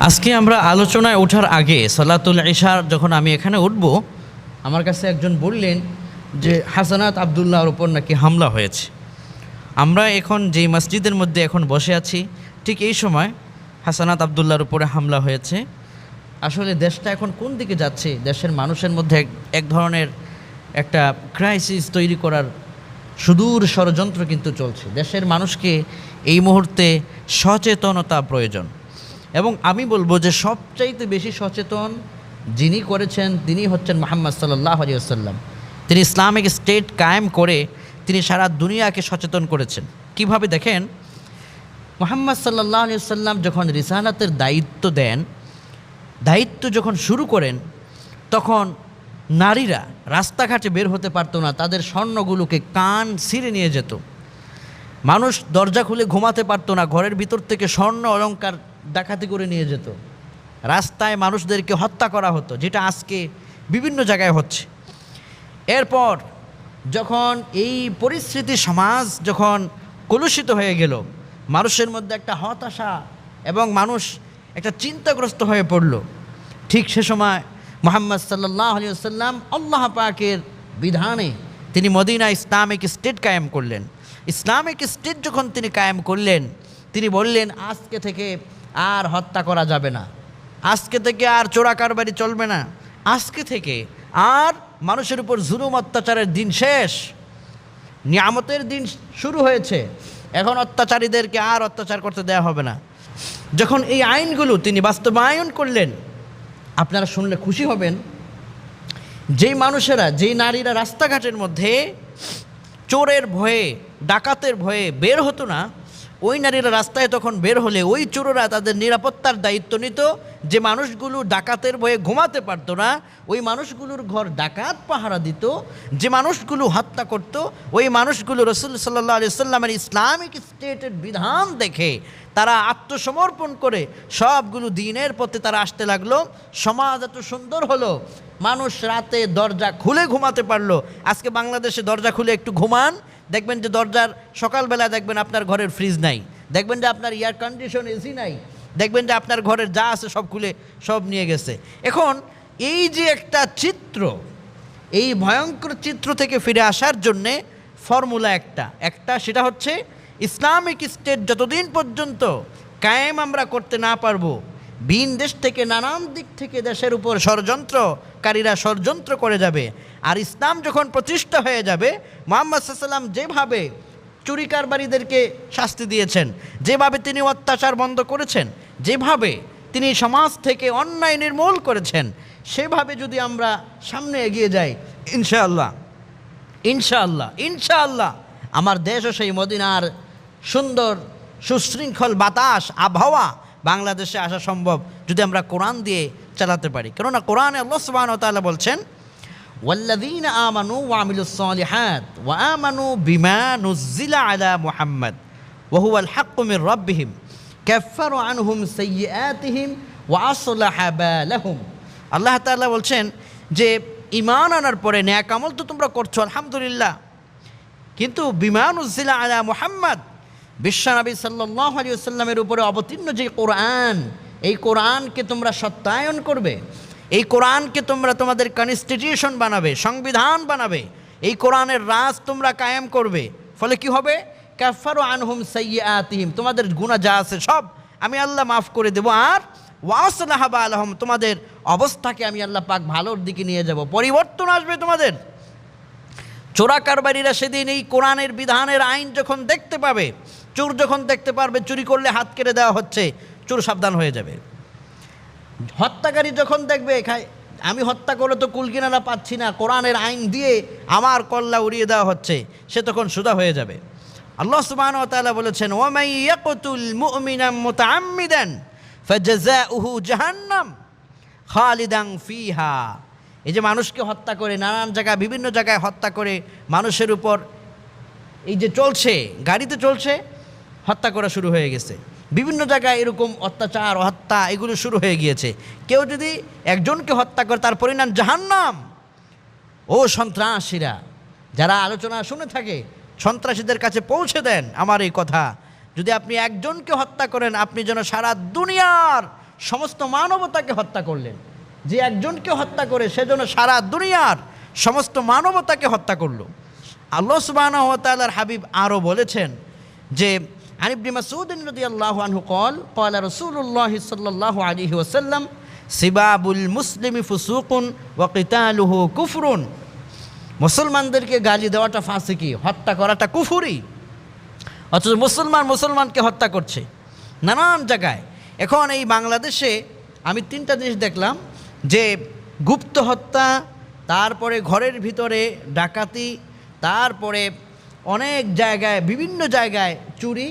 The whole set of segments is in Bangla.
আজকে আমরা আলোচনায় ওঠার আগে সালাতুল ইশার যখন আমি এখানে উঠব, আমার কাছে একজন বললেন যে হাসানাত আবদুল্লাহর উপর নাকি হামলা হয়েছে। আমরা এখন যেই মসজিদের মধ্যে এখন বসে আছি, ঠিক এই সময় হাসানাত আবদুল্লাহর উপরে হামলা হয়েছে। আসলে দেশটা এখন কোন দিকে যাচ্ছে? দেশের মানুষের মধ্যে এক ধরনের একটা ক্রাইসিস তৈরি করার সুদূর ষড়যন্ত্র কিন্তু চলছে। দেশের মানুষকে এই মুহূর্তে সচেতনতা প্রয়োজন। এবং আমি বলব যে সবচাইতে বেশি সচেতন যিনি করেছেন, তিনি হচ্ছেন মোহাম্মদ সাল্লাহ আলিয়াল্লাম তিনি ইসলামিক স্টেট কায়েম করে তিনি সারা দুনিয়াকে সচেতন করেছেন। কীভাবে দেখেন? মোহাম্মদ সাল্লাহ আলিয়াল্লাম যখন রিসালাতের দায়িত্ব দেন, দায়িত্ব যখন শুরু করেন, তখন নারীরা রাস্তাঘাটে বের হতে পারতো না, তাদের স্বর্ণগুলোকে কান ছিঁড়ে নিয়ে যেত। মানুষ দরজা খুলে ঘুমাতে পারতো না, ঘরের ভিতর থেকে স্বর্ণ অলংকার ডাকাতি করে নিয়ে যেত। রাস্তায় মানুষদেরকে হত্যা করা হতো, যেটা আজকে বিভিন্ন জায়গায় হচ্ছে। এরপর যখন এই পরিস্থিতি সমাজ যখন কলুষিত হয়ে গেল, মানুষের মধ্যে একটা হতাশা এবং মানুষ একটা চিন্তাগ্রস্ত হয়ে পড়ল। ঠিক সে সময় মোহাম্মদ সাল্লাহ আলিয়াল্লাম আল্লাহ পাকের বিধানে তিনি মদিনা ইসলামিক স্টেট কায়েম করলেন। ইসলামিক স্টেট যখন তিনি কায়েম করলেন, তিনি বললেন, আজকে থেকে আর হত্যা করা যাবে না। আজকে থেকে আর চোরা কারবারি চলবে না। আজকে থেকে আর মানুষের উপর জুলুম, অত্যাচারের দিন শেষ। নিয়ামতের দিন শুরু হয়েছে। এখন অত্যাচারীদেরকে আর অত্যাচার করতে দেওয়া হবে না। যখন এই আইনগুলো তিনি বাস্তবায়ন করলেন, আপনারা শুনলে খুশি হবেন, যেই মানুষেরা, যেই নারীরা রাস্তাঘাটের মধ্যে চোরের ভয়ে, ডাকাতের ভয়ে বের হতো না ওই নারীরা রাস্তায় তখন বের হলে ওই চোররা তাদের নিরাপত্তার দায়িত্ব নিত যে মানুষগুলো ডাকাতের ভয়ে ঘুমাতে পারতো না, ওই মানুষগুলোর ঘর ডাকাত পাহারা দিত, যে মানুষগুলো হত্যা করত, ওই মানুষগুলো রসুল সাল্লাহ আলি সাল্লামের ইসলামিক স্টেটের বিধান দেখে তারা আত্মসমর্পণ করে সবগুলো দিনের পথে তারা আসতে লাগল। সমাজ এত সুন্দর হলো, মানুষ রাতে দরজা খুলে ঘুমাতে পারল। আজকে বাংলাদেশে দরজা খুলে একটু ঘুমান দেখবেন যে দরজার সকালবেলা দেখবেন আপনার ঘরের ফ্রিজ নাই। দেখবেন যে আপনার এয়ার কন্ডিশন এসি নাই। দেখবেন যে আপনার ঘরের যা আছে সব খুলে, সব নিয়ে গেছে। এখন এই যে একটা চিত্র, এই ভয়ঙ্কর চিত্র থেকে ফিরে আসার জন্যে ফর্মুলা একটা। একটা সেটা হচ্ছে ইসলামিক স্টেট যতদিন পর্যন্ত কায়েম আমরা করতে না পারব, ভিন দেশ থেকে নানান দিক থেকে দেশের উপর ষড়যন্ত্রকারীরা ষড়যন্ত্র করে যাবে আর ইসলাম যখন প্রতিষ্ঠা হয়ে যাবে, মোহাম্মদ সাল্লাম যেভাবে চুরি কারবারিদেরকে শাস্তি দিয়েছেন, যেভাবে তিনি অত্যাচার বন্ধ করেছেন, যেভাবে তিনি সমাজ থেকে অন্যায় নির্মূল করেছেন, সেভাবে যদি আমরা সামনে এগিয়ে যাই, ইনশাআল্লাহ ইনশাআল্লাহ ইনশাআল্লাহ, আমার দেশও সেই মদিনার সুন্দর, সুশৃঙ্খল বাতাস, আবহাওয়া বাংলাদেশে আসা সম্ভব যদি আমরা কোরআন দিয়ে চালাতে পারি। কেননা কোরআনে আল্লাহ সুবহান তাআলা বলছেন ওয়াল্লাযীনা আমানু ওয়া আমিলুস সালিহাত ওয়া আমানু বিমা নুজ্জিলা আলা মুহাম্মদ ওয়া হুয়াল হাক্কু মির রাব্বিহিম। কাফফারু আনহুম সাইয়্যাতিহিম ওয়া আসলাহা বালাহুম। আল্লাহ বলছেন যে, ঈমান আনার পরে ন্যাক আমল তো তোমরা করছ, আলহামদুলিল্লাহ। কিন্তু বিমান উজ্জিলা আলা মুহাম্মদ বিশ্বনবী সাল্লাহ আলী উপরে অবতীর্ণ যে কোরআন, এই কোরআনকে তোমরা সত্যায়ন করবে। এই কোরআনকে তোমরা তোমাদের কনস্টিটিউশন বানাবে, সংবিধান বানাবে, এই কোরআনের রাজ তোমরা কায়েম করবে। ফলে কি হবে? কাফারো আনহুম সাইয়াতিহিম তোমাদের গুণা যা আছে সব আমি আল্লাহ মাফ করে দেবো। আর ওয়াসলাহাবা আলহম তোমাদের অবস্থাকে আমি আল্লাহ পাক ভালোর দিকে নিয়ে যাব। পরিবর্তন আসবে তোমাদের। চোরা কারবারিরা সেদিন এই কোরআনের বিধানের আইন যখন দেখতে পাবে, চোর যখন দেখতে পারবে, চুরি করলে হাত কেটে দেওয়া হচ্ছে, চোর সাবধান হয়ে যাবে। হত্যাকারী যখন দেখবে আমি হত্যা করে তো কুলকিনারা পাচ্ছি না, কোরআনের আইন দিয়ে আমার কল্লা উড়িয়ে দেওয়া হচ্ছে, সে তখন সুদা হয়ে যাবে। আল্লাহ সুবহানাহু ওয়া তাআলা বলেছেন ওয়ামাই ইয়াকতুল মুমিনা মুতাআম্মিদান ফাজাযাউহু জাহান্নাম খালিদান ফিহা। এই যে মানুষকে হত্যা করে, নানান জায়গায়, বিভিন্ন জায়গায় হত্যা করে মানুষের উপর এই যে চলছে, গাড়িতে চলছে, হত্যা করা শুরু হয়ে গেছে। বিভিন্ন জায়গায় এরকম অত্যাচার, হত্যা এগুলো শুরু হয়ে গিয়েছে। কেউ যদি একজনকে হত্যা করে তার পরিণাম জাহান্নাম। ও সন্ত্রাসীরা, যারা আলোচনা শুনে থাকে, সন্ত্রাসীদের কাছে পৌঁছে দেন আমার এই কথা। যদি আপনি একজনকে হত্যা করেন, আপনি যেন সারা দুনিয়ার সমস্ত মানবতাকে হত্যা করলেন। যে একজনকে হত্যা করে সেজন্য সারা দুনিয়ার সমস্ত মানবতাকে হত্যা করল। আল্লাহ তাআলার হাবিব আরও বলেছেন যে আনিবনি মাসউদ রাদিয়াল্লাহু আনহু قال قال رسول الله صلى الله عليه وسلم সিবাবুল মুসলিমি ফুসুকুন ওয়া কিতালুহু কুফরুন মুসলমানদেরকে গালি দেওয়াটা ফাঁসিকি হত্যা করাটা কুফুরি অথচ মুসলমান মুসলমানকে হত্যা করছে নানান জায়গায় এখন এই বাংলাদেশে আমি তিনটা জিনিস দেখলাম যে গুপ্ত হত্যা তারপরে ঘরের ভিতরে ডাকাতি তারপরে অনেক জায়গায়, বিভিন্ন জায়গায় চুরি,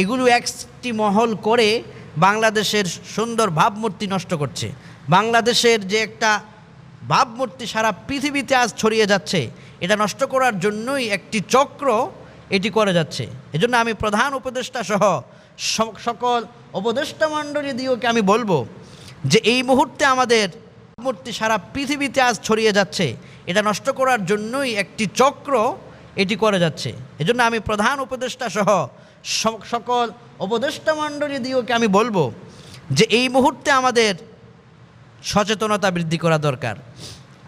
এগুলো একটি মহল করে বাংলাদেশের সুন্দর ভাবমূর্তি নষ্ট করছে। বাংলাদেশের যে একটা ভাবমূর্তি সারা পৃথিবীতে আজ ছড়িয়ে যাচ্ছে, এটা নষ্ট করার জন্যই একটি চক্র এটি করে যাচ্ছে। এজন্য আমি প্রধান উপদেষ্টা সহ সকল উপদেষ্টা মণ্ডলী দিয়েওকে আমি বলব যে এই মুহূর্তে আমাদের ভাবমূর্তি সারা পৃথিবীতে আজ ছড়িয়ে যাচ্ছে, এটা নষ্ট করার জন্যই একটি চক্র এটি করে যাচ্ছে। এজন্য আমি প্রধান উপদেষ্টা সহ সকল উপদেষ্টা মণ্ডলী দিয়েওকে আমি বলব যে এই মুহূর্তে আমাদের সচেতনতা বৃদ্ধি করা দরকার।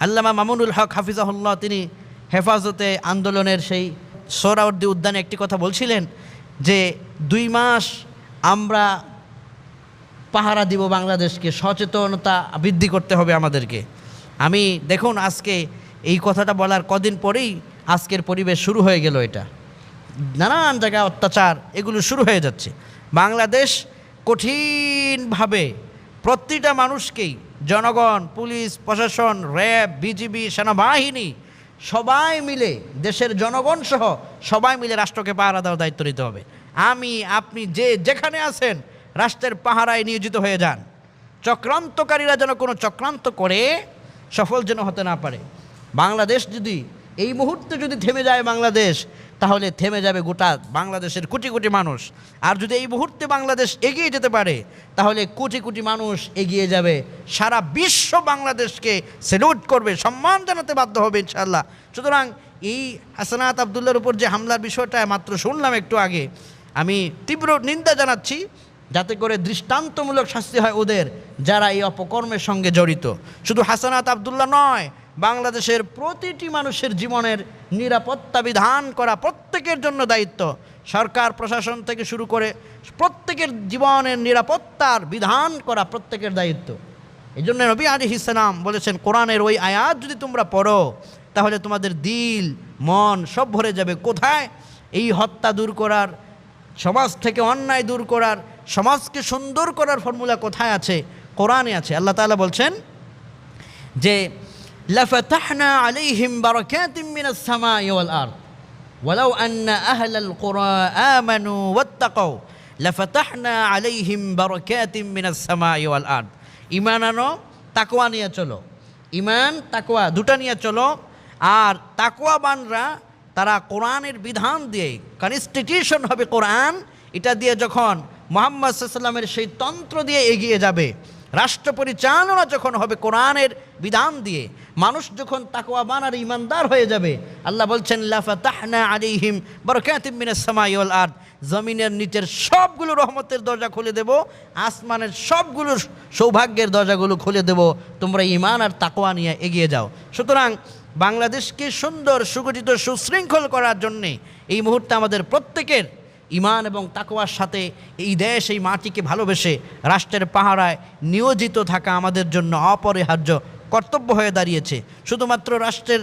আল্লামা মামুনুল হক হাফিজাহুল্লাহ তিনি হেফাজতে আন্দোলনের সেই সোহরাওয়ার্দী উদ্যানে একটি কথা বলছিলেন যে দুই মাস আমরা পাহারা দিব বাংলাদেশকে, সচেতনতা বৃদ্ধি করতে হবে আমাদেরকে। আমি দেখুন আজকে এই কথাটা বলার কদিন পরেই আজকের পরিবেশ শুরু হয়ে গেল এটা। নানান জায়গায় অত্যাচার, এগুলো শুরু হয়ে যাচ্ছে। বাংলাদেশ কঠিনভাবে প্রতিটা মানুষকেই, জনগণ, পুলিশ, প্রশাসন, র্যাব, বিজিবি, সেনাবাহিনী, সবাই মিলে, দেশের জনগণ সহ সবাই মিলে রাষ্ট্রকে পাহারা দেওয়ার দায়িত্ব নিতে হবে। আমি, আপনি যে যেখানে আছেন, রাষ্ট্রের পাহারায় নিয়োজিত হয়ে যান। চক্রান্তকারীরা যেন কোনো চক্রান্ত করে, সফল যেন হতে না পারে। বাংলাদেশ যদি এই মুহূর্তে যদি থেমে যায় বাংলাদেশ, তাহলে থেমে যাবে গোটা বাংলাদেশের কোটি কোটি মানুষ। আর যদি এই মুহূর্তে বাংলাদেশ এগিয়ে যেতে পারে, তাহলে কোটি কোটি মানুষ এগিয়ে যাবে। সারা বিশ্ব বাংলাদেশকে সেলুট করবে, সম্মান জানাতে বাধ্য হবে ইনশাল্লাহ সুতরাং এই হাসানাত আবদুল্লার উপর যে হামলার বিষয়টা মাত্র শুনলাম একটু আগে, আমি তীব্র নিন্দা জানাচ্ছি যাতে করে দৃষ্টান্তমূলক শাস্তি হয় ওদের যারা এই অপকর্মের সঙ্গে জড়িত। শুধু হাসানাত আবদুল্লাহ নয় বাংলাদেশের প্রতিটি মানুষের জীবনের নিরাপত্তা বিধান করা প্রত্যেকের জন্য দায়িত্ব। সরকার, প্রশাসন থেকে শুরু করে প্রত্যেকের জীবনের নিরাপত্তার বিধান করা প্রত্যেকের দায়িত্ব। এই জন্য নবী আলী ইসলাম বলেছেন, কোরআনের ওই আয়াত যদি তোমরা পড়ো, তাহলে তোমাদের দিল, মন সব ভরে যাবে। কোথায়? এই হত্যা দূর করার, সমাজ থেকে অন্যায় দূর করার, সমাজকে সুন্দর করার ফর্মুলা কোথায় আছে? কোরআনে আছে। আল্লাহ তাআলা বলছেন যে লাফাতাহনা আলাইহিম বারাকাতিম মিনাস সামাই ওয়াল আরদ ولو أن أهل القرى آمنوا واتقوا لفتحنا عليهم بركات من السماء والأرض ইমান আনো তাকওয়া নিয়ে চলো ইমান তাকওয়া দুটা নিয়ে চলো আর তাকওয়াবানরা তারা কোরআনের বিধান দিয়ে কনস্টিটিউশন হবে কোরআন এটা দিয়ে যখন মোহাম্মদ সাল্লামের সেই তন্ত্র দিয়ে এগিয়ে যাবে রাষ্ট্র পরিচালনা যখন হবে কোরআনের বিধান দিয়ে, মানুষ যখন তাকওয়াবান আর ইমানদার হয়ে যাবে, আল্লাহ বলছেন, লাফাতাহনা আলাইহিম বারাকাতিম মিনাস সামাই ওয়াল আরদ। জমিনের নিচের সবগুলো রহমতের দরজা খুলে দেব, আসমানের সবগুলো সৌভাগ্যের দরজাগুলো খুলে দেব। তোমরা ইমান আর তাকওয়া নিয়ে এগিয়ে যাও। সুতরাং বাংলাদেশকে সুন্দর, সুগঠিত, সুশৃঙ্খল করার জন্যে এই মুহূর্তে আমাদের প্রত্যেকের ইমান এবং তাকোয়ার সাথে এই দেশ, এই মাটিকে ভালোবেসে রাষ্ট্রের পাহারায় নিয়োজিত থাকা আমাদের জন্য অপরিহার্য কর্তব্য হয়ে দাঁড়িয়েছে। শুধুমাত্র রাষ্ট্রের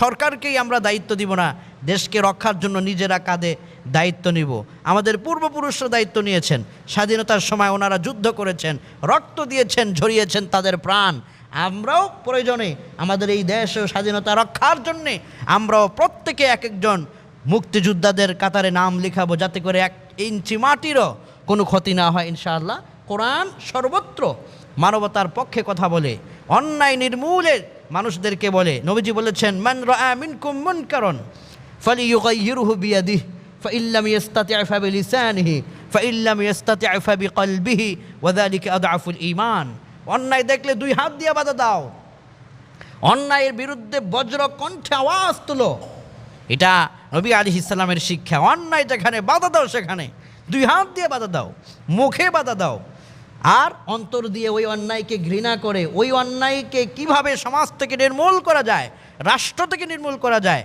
সরকারকেই আমরা দায়িত্ব দিব না, দেশকে রক্ষার জন্য নিজেরা কাঁধে দায়িত্ব নিব। আমাদের পূর্বপুরুষরা দায়িত্ব নিয়েছেন। স্বাধীনতার সময় ওনারা যুদ্ধ করেছেন, রক্ত দিয়েছেন, ঝরিয়েছেন তাদের প্রাণ। আমরাও প্রয়োজনে আমাদের এই দেশ ও স্বাধীনতা রক্ষার জন্যে আমরাও প্রত্যেকে এক একজন মুক্তিযোদ্ধাদের কাতারে নাম লিখাবো যাতে করে এক ইঞ্চি মাটিরও কোনো ক্ষতি না হয় ইনশাআল্লাহ কোরআন সর্বত্র মানবতার পক্ষে কথা বলে অন্যায় নির্মূলে মানুষদেরকে বলে নবীজি বলেছেন মান রাআ মিনকুম মুনকারন ফালিয়ুগাইয়িরহু বিয়াদিহি فإن لم يستطع فبلسانه فإن لم يستطع فبقلبه وذلك أضعف الإيمان অন্যায় দেখলে দুই হাত দিয়ে বাধা দাও অন্যায়ের বিরুদ্ধে বজ্র কণ্ঠে আওয়াজ তুলো এটা নবী আলী ইসলামের শিক্ষা, অন্যায় যেখানে বাধা দাও সেখানে। দুই হাত দিয়ে বাধা দাও, মুখে বাধা দাও। আর অন্তর দিয়ে ওই অন্যায়কে ঘৃণা করে, ওই অন্যায়কে কীভাবে সমাজ থেকে নির্মূল করা যায়, রাষ্ট্র থেকে নির্মূল করা যায়,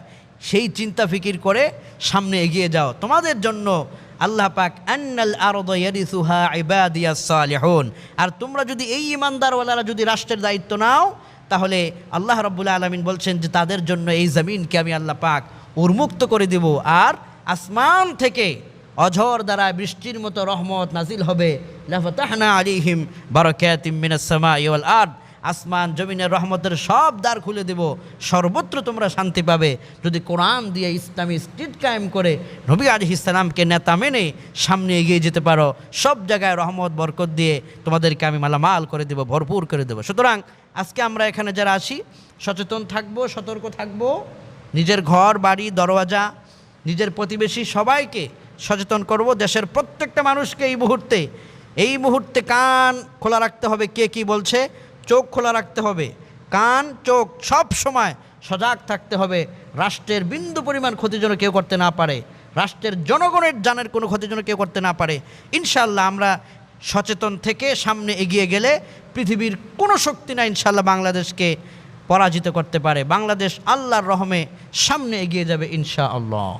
সেই চিন্তা ফিকির করে সামনে এগিয়ে যাও। তোমাদের জন্য আল্লাহ পাক আন্নাল আরদ ইয়ারিসুহা ইবাদিয়াস সালিহুন। আর তোমরা যদি এই ইমানদারওয়ালারা যদি রাষ্ট্রের দায়িত্ব নাও, তাহলে আল্লাহ রাব্বুল আলামিন বলছেন যে তাদের জন্য এই জমিনকে আমি আল্লাহ পাক উন্মুক্ত করে দিব। আর আসমান থেকে অঝর দ্বারা বৃষ্টির মতো রহমত নাজিল হবে। আলিহিম বারাকাতিম মিনাস সামাই ওয়াল আরদ। আসমান জমিনের রহমতের সব দ্বার খুলে দেব। সর্বত্র তোমরা শান্তি পাবে। যদি কোরআন দিয়ে ইসলামী স্ট্রিট কায়েম করে নবী আলি ইসলামকে নেতা মেনে সামনে এগিয়ে যেতে পারো, সব জায়গায় রহমত, বরকত দিয়ে তোমাদেরকে আমি মালামাল করে দেব, ভরপুর করে দেবো। সুতরাং আজকে আমরা এখানে যারা আসি সচেতন থাকব, সতর্ক থাকব। নিজের ঘর, বাড়ি, দরওয়াজা, নিজের প্রতিবেশী সবাইকে সচেতন করব। দেশের প্রত্যেকটা মানুষকে এই মুহূর্তে এই মুহূর্তে কান খোলা রাখতে হবে। কে কি বলছে? চোখ খোলা রাখতে হবে। কান, চোখ সব সময় সজাগ থাকতে হবে। রাষ্ট্রের বিন্দু পরিমাণ ক্ষতি যেন কেউ করতে না পারে। রাষ্ট্রের জনগণের জানের কোনো ক্ষতি যেন কেউ করতে না পারে। ইনশাল্লাহ আমরা সচেতন থেকে সামনে এগিয়ে গেলে পৃথিবীর কোনো শক্তি না ইনশাল্লাহ বাংলাদেশকে পরাজিত করতে পারে। বাংলাদেশ আল্লাহর রহমে সামনে এগিয়ে যাবে ইনশা আল্লাহ